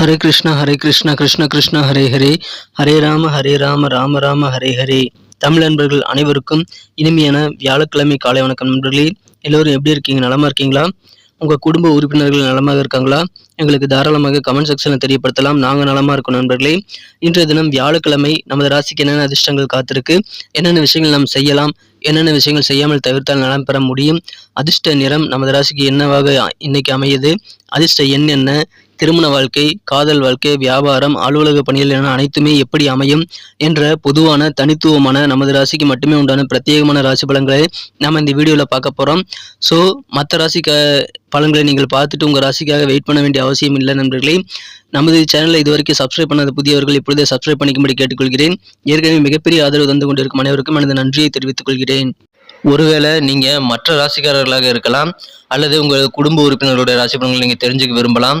ஹரே கிருஷ்ணா ஹரே கிருஷ்ணா கிருஷ்ண கிருஷ்ணா ஹரே ஹரே. ஹரே ராம ஹரே ராம ராம ராம ஹரே ஹரே. தமிழ் நண்பர்கள் அனைவருக்கும் இனிமையான வியாழக்கிழமை காலை வணக்கம் நண்பர்களே. எல்லோரும் எப்படி இருக்கீங்க? நலமா இருக்கீங்களா? உங்கள் குடும்ப உறுப்பினர்கள் நலமாக இருக்காங்களா? எங்களுக்கு தாராளமாக கமெண்ட் செக்ஷனில் தெரியப்படுத்தலாம். நாங்கள் நலமாக இருக்கோம் நண்பர்களே. இன்றைய தினம் வியாழக்கிழமை நமது ராசிக்கு என்னென்ன அதிர்ஷ்டங்கள் காத்திருக்கு? என்னென்ன விஷயங்கள் நாம் செய்யலாம்? என்னென்ன விஷயங்கள் செய்யாமல் தவிர்த்தால் நலம் பெற முடியும்? அதிர்ஷ்ட நிறம் நமது ராசிக்கு என்னவாக இன்னைக்கு அமையுது? அதிர்ஷ்ட எண் என்ன? திருமண வாழ்க்கை காதல் வாழ்க்கை வியாபாரம் அலுவலக பணிகள் என அனைத்துமே எப்படி அமையும் என்ற பொதுவான தனித்துவமான நமது ராசிக்கு மட்டுமே உண்டான பிரத்யேகமான ராசி பலன்களை நாம் இந்த வீடியோவில் பார்க்க போகிறோம் ஸோ மற்ற ராசி பலன்களை நீங்கள் பார்த்துட்டு உங்கள் ராசிக்காக வெயிட் பண்ண வேண்டிய அவசியம் இல்லை நண்பர்களே. நமது சேனலை இதுவரைக்கும் சப்ஸ்கிரைப் பண்ணாத புதியவர்கள் இப்பொழுதே சப்ஸ்கிரைப் பண்ணிக்கும்படி கேட்டுக்கொள்கிறேன். ஏற்கனவே மிகப்பெரிய ஆதரவு தந்து கொண்டிருக்கும் அனைவருக்கும் எனது நன்றியை தெரிவித்துக் கொள்கிறேன். ஒருவேளை நீங்கள் மற்ற ராசிக்காரர்களாக இருக்கலாம் அல்லது உங்கள் குடும்ப உறுப்பினர்களுடைய ராசி பலன்களை நீங்கள் தெரிஞ்சுக்க விரும்பலாம்.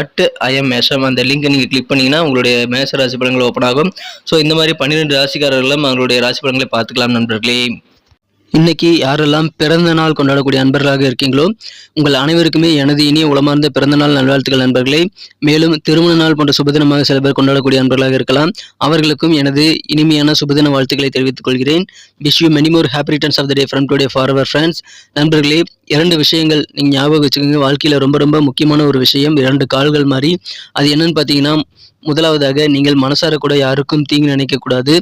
அட் ஐஎம் மேஷம். அந்த லிங்கை நீங்கள் கிளிக் பண்ணிங்கன்னா உங்களுடைய மேஷ ராசி பலன்கள் ஓப்பன் ஆகும். ஸோ இந்த மாதிரி பன்னிரெண்டு ராசிக்காரர்களும் அவங்களுடைய ராசி பலன்களை பார்த்துக்கலாம் நண்பர்களே. இன்னைக்கு யாரெல்லாம் பிறந்த நாள் கொண்டாடக்கூடிய அன்பர்களாக இருக்கீங்களோ உங்கள் அனைவருக்குமே எனது இனிய உளமார்ந்த பிறந்த நாள் நல்வாழ்த்துக்கள் நண்பர்களே. மேலும் திருமண நாள் போன்ற சுபதினமாக சில பேர் கொண்டாடக்கூடிய அன்பர்களாக இருக்கலாம். அவர்களுக்கும் எனது இனிமையான சுபதின வாழ்த்துக்களை தெரிவித்துக் கொள்கிறேன். Wish you many more happy returns of the day from today for our friends நண்பர்களே இரண்டு விஷயங்கள் நீங்கள் ஞாபகம் வச்சுக்கோங்க. வாழ்க்கையில் ரொம்ப ரொம்ப முக்கியமான ஒரு விஷயம். இரண்டு கால்கள் மாதிரி அது என்னன்னு பார்த்தீங்கன்னா முதலாவதாக நீங்கள் மனசார கூட யாருக்கும் தீங்கு நினைக்கக்கூடாது.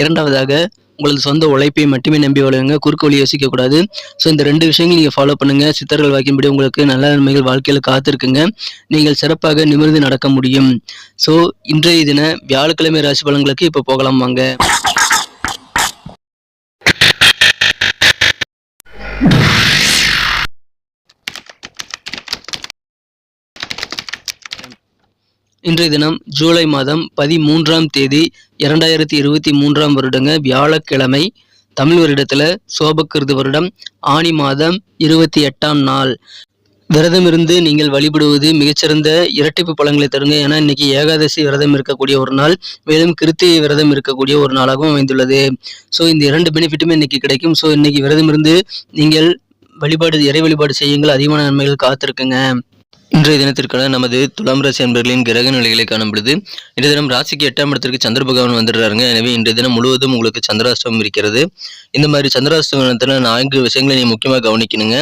இரண்டாவதாக உங்களது சொந்த உழைப்பை மட்டுமே நம்பி வளருங்க குறுக்கு வழி யோசிக்கக்கூடாது ஸோ இந்த ரெண்டு விஷயங்கள் நீங்கள் ஃபாலோ பண்ணுங்க. சித்தர்கள் வாக்கின்படி உங்களுக்கு நல்ல நன்மைகள் வாழ்க்கையில் காத்திருக்குங்க. நீங்கள் சிறப்பாக நிமிர்ந்து நடக்க முடியும். ஸோ இன்றைய தின வியாழக்கிழமை ராசி பலன்களுக்கு இப்போ போகலாம் வாங்க. இன்றைய தினம் ஜூலை மாதம் பதிமூன்றாம் தேதி இரண்டாயிரத்தி இருபத்தி மூன்றாம் வருடங்க வியாழக்கிழமை. தமிழ் வருடத்தில் சோபக்கிருது வருடம் ஆணி மாதம் இருபத்தி எட்டாம் நாள். விரதம் இருந்து நீங்கள் வழிபடுவது மிகச்சிறந்த இரட்டிப்பு பழங்களை தருங்க. ஏன்னா இன்னைக்கு ஏகாதசி விரதம் இருக்கக்கூடிய ஒரு நாள் மேலும் கிருத்திகை விரதம் இருக்கக்கூடிய ஒரு நாளாகவும் அமைந்துள்ளது. ஸோ இந்த இரண்டு பெனிஃபிட்டுமே இன்னைக்கு கிடைக்கும். ஸோ இன்னைக்கு விரதம் இருந்து நீங்கள் வழிபாடு இறை வழிபாடு செய்யுங்கள். அதிகமான நன்மைகள் காத்திருக்குங்க. இன்றைய தினத்திற்கான நமது துலாம் ராசி அன்பர்களின் கிரக நிலைகளை காணும் பொழுது இன்றைய தினம் ராசிக்கு எட்டாம் இடத்திற்கு சந்திர பகவான் வந்துடுறாருங்க. எனவே இன்றைய தினம் முழுவதும் உங்களுக்கு சந்திராஷ்டமம் இருக்கிறது. இந்த மாதிரி சந்திராஷ்டமத்தில் நான்கு விஷயங்களை நீங்கள் முக்கியமாக கவனிக்கணுங்க.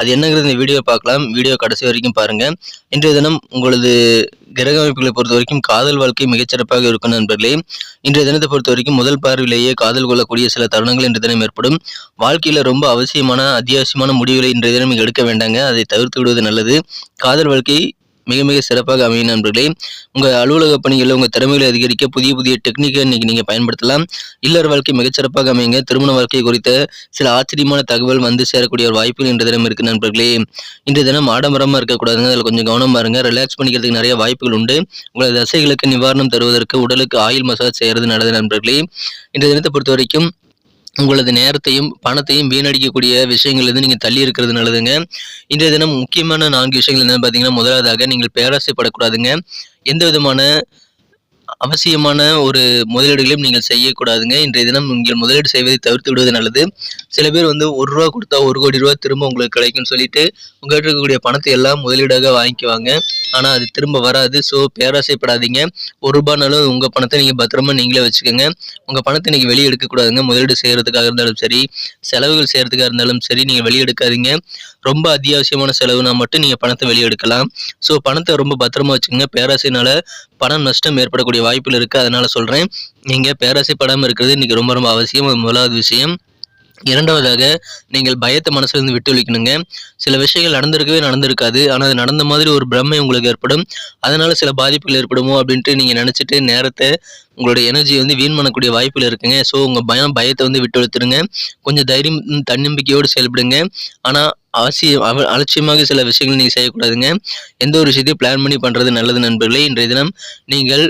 அது என்னங்கிறது இந்த வீடியோ பார்க்கலாம். வீடியோ கடைசி வரைக்கும் பாருங்கள் இன்றைய தினம் உங்களது கிரக அமைப்புகளை பொறுத்த வரைக்கும் காதல் வாழ்க்கை மிகச்சிறப்பாக இருக்கும் நண்பர்களே. இன்றைய தினத்தை பொறுத்த வரைக்கும் முதல் பார்வையிலேயே காதல் கொள்ளக்கூடிய சில தருணங்கள் இன்றைய தினம் ஏற்படும். வாழ்க்கையில ரொம்ப அவசியமான அத்தியாவசியமான முடிவுகளை இன்றைய தினம் எடுக்க வேண்டாங்க. அதை தவிர்த்து விடுவது நல்லது. காதல் வாழ்க்கை மிக மிக சிறப்பாக அமையும் நண்பர்களே. உங்கள் அலுவலக பணிகளில் உங்கள் திறமைகளை அதிகரிக்க புதிய புதிய டெக்னிக்கை இன்னைக்கு நீங்கள் பயன்படுத்தலாம். இல்லற வாழ்க்கை மிகச்சிறப்பாக அமையுங்க. திருமண வாழ்க்கை குறித்த சில ஆச்சரியமான தகவல் வந்து சேரக்கூடிய ஒரு வாய்ப்புகள் இன்றைய தினம் இருக்குது நண்பர்களே. இன்றைய தினம் ஆடம்பரமாக இருக்கக்கூடாதுங்க. அதில் கொஞ்சம் கவனமாக இருங்க ரிலாக்ஸ் பண்ணிக்கிறதுக்கு நிறைய வாய்ப்புகள் உண்டு. உங்களது தசைகளுக்கு நிவாரணம் தருவதற்கு உடலுக்கு ஆயில் மசாஜ் செய்கிறது நல்லது நண்பர்களே. இன்றைய தினத்தை பொறுத்த வரைக்கும் உங்களது நேரத்தையும் பணத்தையும் வீணடிக்கக்கூடிய விஷயங்கள்லேருந்து நீங்கள் தள்ளி இருக்கிறது நல்லதுங்க. இன்றைய தினம் முக்கியமான நான்கு விஷயங்கள் என்னென்னு பார்த்தீங்கன்னா முதலாவதாக நீங்கள் பேராசைப்படக்கூடாதுங்க. எந்த விதமான அவசியமான ஒரு முதலீடுகளையும் நீங்கள் செய்யக்கூடாதுங்க. இன்றைய தினம் நீங்கள் முதலீடு செய்வதை தவிர்த்து விடுவது நல்லது. சில பேர் வந்து ஒரு ரூபா கொடுத்தா ஒரு கோடி ரூபா திரும்ப உங்களுக்கு கிடைக்கும்னு சொல்லிட்டு உங்கள்கிட்ட இருக்கக்கூடிய பணத்தை எல்லாம் முதலீடாக வாங்கிக்குவாங்க. ஆனால் அது திரும்ப வராது. ஸோ பேராசைப்படாதீங்க. ஒரு ரூபானாலும் உங்கள் பணத்தை நீங்கள் பத்திரமா நீங்களே வச்சுக்கோங்க. உங்கள் பணத்தை நீங்கள் வெளியே எடுக்கக்கூடாதுங்க. முதலீடு செய்கிறதுக்காக இருந்தாலும் சரி செலவுகள் செய்கிறதுக்காக இருந்தாலும் சரி நீங்கள் வெளியே எடுக்காதீங்க. ரொம்ப அத்தியாவசியமான செலவுனா மட்டும் நீங்கள் பணத்தை வெளியே எடுக்கலாம். ஸோ பணத்தை ரொம்ப பத்திரமா வச்சுக்கோங்க. பேராசைனால பணம் நஷ்டம் ஏற்படக்கூடிய வாய்ப்புகள் இருக்குது அதனால் சொல்கிறேன் நீங்கள் பேராசைப்படாமல் இருக்கிறது இன்றைக்கி ரொம்ப ரொம்ப அவசியம். முதலாவது விஷயம். இரண்டாவதாக நீங்கள் பயத்தை மனசுலேருந்து விட்டு ஒழிக்கணுங்க சில விஷயங்கள் நடந்திருக்கவே நடந்திருக்காது. ஆனால் அது நடந்த மாதிரி ஒரு பிரமை உங்களுக்கு ஏற்படும். அதனால் சில பாதிப்புகள் ஏற்படுமோ அப்படின்ட்டு நீங்கள் நினச்சிட்டு நேரத்தை உங்களோட எனர்ஜி வந்து வீண் பண்ணக்கூடிய வாய்ப்புகள் இருக்குங்க. ஸோ உங்கள் பயம் பயத்தை வந்து விட்டு ஒழித்துருங்க கொஞ்சம் தைரியம் தன்னம்பிக்கையோடு செயல்படுங்க. ஆனால் அவசியம் அவ அலட்சியமாக சில விஷயங்கள் நீங்கள் செய்யக்கூடாதுங்க. எந்த ஒரு விஷயத்தையும் பிளான் பண்ணி பண்ணுறது நல்லது நண்பர்களே. இன்றைய தினம் நீங்கள்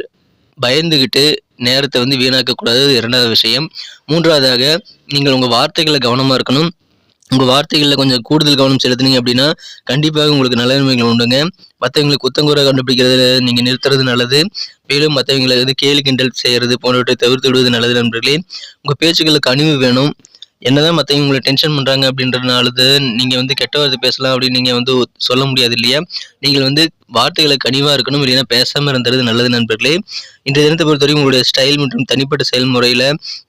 பயந்துக்கிட்டு நேரத்தை வந்து வீணாக்கக்கூடாது. இரண்டாவது விஷயம். மூன்றாவதாக நீங்கள் உங்கள் வார்த்தைகளை கவனமாக இருக்கணும். உங்கள் வார்த்தைகளில் கொஞ்சம் கூடுதல் கவனம் செலுத்துனீங்க அப்படின்னா கண்டிப்பாக உங்களுக்கு நல்ல நன்மைகள் உண்டுங்க மற்றவங்களை குத்தங்குறை கண்டுபிடிக்கிறது நீங்கள் நிறுத்துறது நல்லது. மேலும் மற்றவங்களை வந்து கேலி கிண்டல் செய்கிறது போன்றவற்றை தவிர்த்து விடுவது நல்லது நண்பர்களே. உங்கள் பேச்சுக்களுக்கு கனிவு வேணும். என்னதான் மற்றவங்க உங்களை டென்ஷன் பண்ணுறாங்க அப்படின்றதுனால நீங்கள் வந்து கெட்ட வார்த்தை பேசலாம் அப்படின்னு நீங்கள் வந்து சொல்ல முடியாது இல்லையா? நீங்கள் வந்து வார்த்தைகளை கனிவாக இருக்கணும் இல்லைன்னா பேசாமல் இருந்தது நல்லது நண்பர்களே. இன்றைய தினத்தை பொறுத்தவரைக்கும் உங்களுடைய ஸ்டைல் மற்றும் தனிப்பட்ட செயல்முறையில்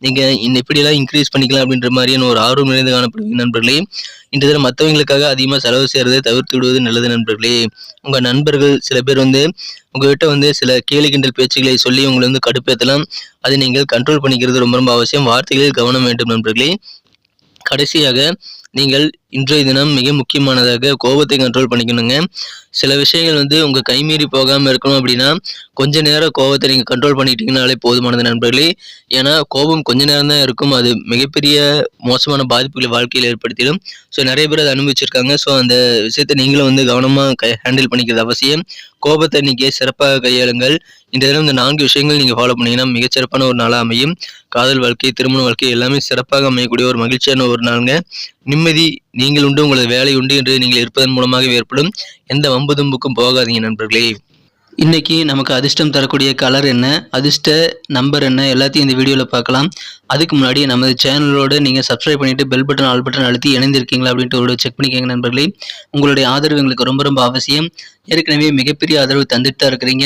நீங்கள் இந்த எப்படியெல்லாம் இன்க்ரீஸ் பண்ணிக்கலாம் அப்படின்ற மாதிரியான ஒரு ஆர்வம் நிறைந்து காணப்படுவீங்க நண்பர்களே. இன்றைய தினம் மற்றவங்களுக்காக அதிகமாக செலவு செய்கிறதை தவிர்த்து விடுவது நல்லது நண்பர்களே. உங்கள் நண்பர்கள் சில பேர் வந்து உங்கள்கிட்ட வந்து சில கேலி கிண்டல் பேச்சுகளை சொல்லி உங்களை வந்து கடுப்பேற்றலாம் அதை நீங்கள் கண்ட்ரோல் பண்ணிக்கிறது ரொம்ப ரொம்ப அவசியம். வார்த்தைகளில் கவனம் வேண்டும் நண்பர்களே. கடைசியாக நீங்கள் இன்றைய தினம் மிக முக்கியமானதாக கோபத்தை கண்ட்ரோல் பண்ணிக்கணுங்க. சில விஷயங்கள் வந்து உங்கள் கைமீறி போகாமல் இருக்கணும் அப்படின்னா கொஞ்ச நேரம் கோபத்தை நீங்கள் கண்ட்ரோல் பண்ணிட்டீங்கனாலே போதுமானது நண்பர்களே. ஏன்னா கோபம் கொஞ்ச நேரம் தான் இருக்கும். அது மிகப்பெரிய மோசமான பாதிப்புகளை வாழ்க்கையில் ஏற்படுத்திடும். ஸோ நிறைய பேர் அதை அனுபவிச்சிருக்காங்க. ஸோ அந்த விஷயத்தை நீங்களும் வந்து கவனமாக கை ஹேண்டில் பண்ணிக்கிறது அவசியம். கோபத்தை நீங்கள் சிறப்பாக கையாளுங்கள். இந்த தினம் இந்த நான்கு விஷயங்கள் நீங்கள் ஃபாலோ பண்ணீங்கன்னா மிகச்சிறப்பான ஒரு நாளாக அமையும். காதல் வாழ்க்கை திருமண வாழ்க்கை எல்லாமே சிறப்பாக அமையக்கூடிய ஒரு மகிழ்ச்சியான ஒரு நாளுங்க. நிம்மதி நீங்கள் உண்டு உங்களது வேலை உண்டு என்று நீங்கள் இருப்பதன் மூலமாக ஏற்படும். எந்த வம்பு தும்புக்கும் போகாதீங்க நண்பர்களே. இன்னைக்கு நமக்கு அதிர்ஷ்டம் தரக்கூடிய கலர் என்ன அதிர்ஷ்ட நம்பர் என்ன எல்லாத்தையும் இந்த வீடியோவில் பார்க்கலாம். அதுக்கு முன்னாடி நமது சேனலோடு நீங்கள் சப்ஸ்கிரைப் பண்ணிட்டு பெல் பட்டன் ஆல் பட்டன் அழுத்தி இணைந்திருக்கீங்களா அப்படின்ட்டு ஒரு செக் பண்ணிக்கோங்க நண்பர்களே. உங்களுடைய ஆதரவு எங்களுக்கு ரொம்ப ரொம்ப அவசியம். ஏற்கனவே மிகப்பெரிய ஆதரவு தந்துட்டு தான் இருக்கிறீங்க.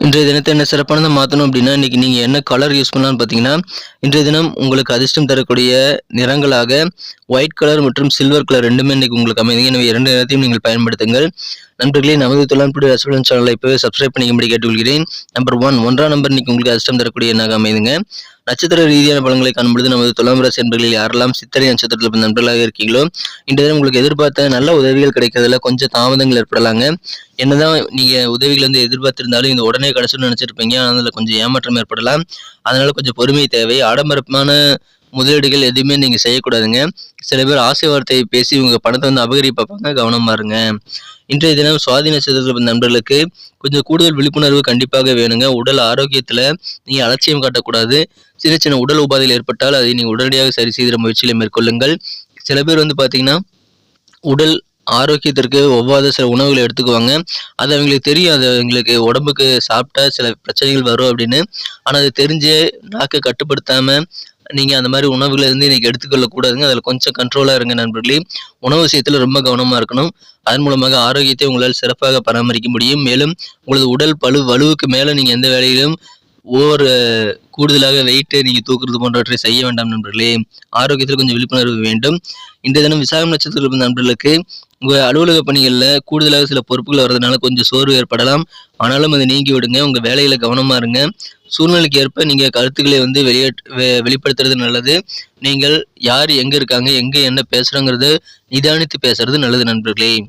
இன்றைய தினத்தை என்ன சிறப்பானதை மாற்றணும் அப்படின்னா இன்னைக்கு நீங்கள் என்ன கலர் யூஸ் பண்ணலாம்னு பார்த்தீங்கன்னா இன்றைய தினம் உங்களுக்கு அதிர்ஷ்டம் தரக்கூடிய நிறங்களாக ஒயிட் கலர் மற்றும் சில்வர் கலர் ரெண்டுமே இன்னைக்கு உங்களுக்கு அமைதுங்க எனவே இரண்டு நிறத்தையும் நீங்கள் பயன்படுத்துங்கள். நண்பர்களே நமது தொழில்நுட்ப ரசபலன் சேனலை இப்போவே சப்ஸ்கிரைப் பண்ணிக்கும்படி கேட்டுக்கொள்கிறேன். நம்பர் ஒன் ஒன்றாம் நம்பர் இன்னைக்கு உங்களுக்கு அதிர்ஷ்டம் தரக்கூடிய என்னாக அமைதுங்க. நட்சத்திர ரீதியான பலன்களை காணும்பொழுது நமது துலாம் ராசி என்பர்களில் யாரெல்லாம் சித்திரை நட்சத்திரத்தில் நண்பர்களாக இருக்கீங்களோ இன்றைய தினம் உங்களுக்கு எதிர்பார்த்த நல்ல உதவிகள் கிடைக்கிறதுல கொஞ்சம் தாமதங்கள் ஏற்படலாங்க. என்னதான் நீங்க உதவிகள் வந்து எதிர்பார்த்திருந்தாலும் இந்த உடனே கிடைச்சுன்னு நினைச்சிருப்பீங்க. ஆனால் அதில் கொஞ்சம் ஏமாற்றம் ஏற்படலாம். அதனால கொஞ்சம் பொறுமை தேவை. ஆடம்பரமான முதலீடுகள் எதுவுமே நீங்க செய்யக்கூடாதுங்க. சில பேர் ஆசை வார்த்தையை பேசி உங்க பணத்தை வந்து அபகரிப்பாங்க கவனமா இருங்க. இன்றைய தினம் சுவாதி நட்சத்திரத்தில் நண்பர்களுக்கு கொஞ்சம் கூடுதல் விழிப்புணர்வு கண்டிப்பாக வேணுங்க. உடல் ஆரோக்கியத்தில் நீங்கள் அலட்சியம் காட்டக்கூடாது. சின்ன சின்ன உடல் உபாதைகள் ஏற்பட்டால் அதை நீங்கள் உடனடியாக சரி செய்கிற முயற்சியில் மேற்கொள்ளுங்கள். சில பேர் வந்து பார்த்தீங்கன்னா உடல் ஆரோக்கியத்திற்கு ஒவ்வாத சில உணவுகளை எடுத்துக்குவாங்க. அது அவங்களுக்கு தெரியும். அது அவங்களுக்கு உடம்புக்கு சாப்பிட்டா சில பிரச்சனைகள் வரும் அப்படின்னு. ஆனால் அது தெரிஞ்சு நாக்கை கட்டுப்படுத்தாமல் நீங்கள் அந்த மாதிரி உணவுகளை இருந்து இன்னைக்கு எடுத்துக்கொள்ள அதில் கொஞ்சம் கண்ட்ரோலாக இருங்க நண்பர்களே. உணவு விஷயத்தில் ரொம்ப கவனமாக இருக்கணும். அதன் மூலமாக ஆரோக்கியத்தை உங்களால் சிறப்பாக பராமரிக்க முடியும். மேலும் உங்களது உடல் பழு வலுவுக்கு மேலே நீங்கள் எந்த வேலையிலும் ஓவர் கூடுதலாக வெயிட்டு நீங்கள் தூக்குறது போன்றவற்றை செய்ய வேண்டாம் நண்பர்களே. ஆரோக்கியத்தில் கொஞ்சம் விழிப்புணர்வு வேண்டும். இன்றைய தினம் விசாகம் நட்சத்திரத்தில் இருந்த நண்பர்களுக்கு உங்கள் அலுவலக பணிகளில் கூடுதலாக சில பொறுப்புகள் வர்றதுனால கொஞ்சம் சோர்வு ஏற்படலாம். ஆனாலும் அதை நீங்கி விடுங்க உங்கள் வேலையில் கவனமாக இருங்க. சூழ்நிலைக்கு ஏற்ப நீங்கள் கருத்துக்களை வந்து வெளியே வெ- வெளிப்படுத்துறது நல்லது. நீங்கள் யார் எங்கே இருக்காங்க எங்கே என்ன பேசுகிறோங்கிறது நிதானித்து பேசுறது நல்லது நண்பர்களே.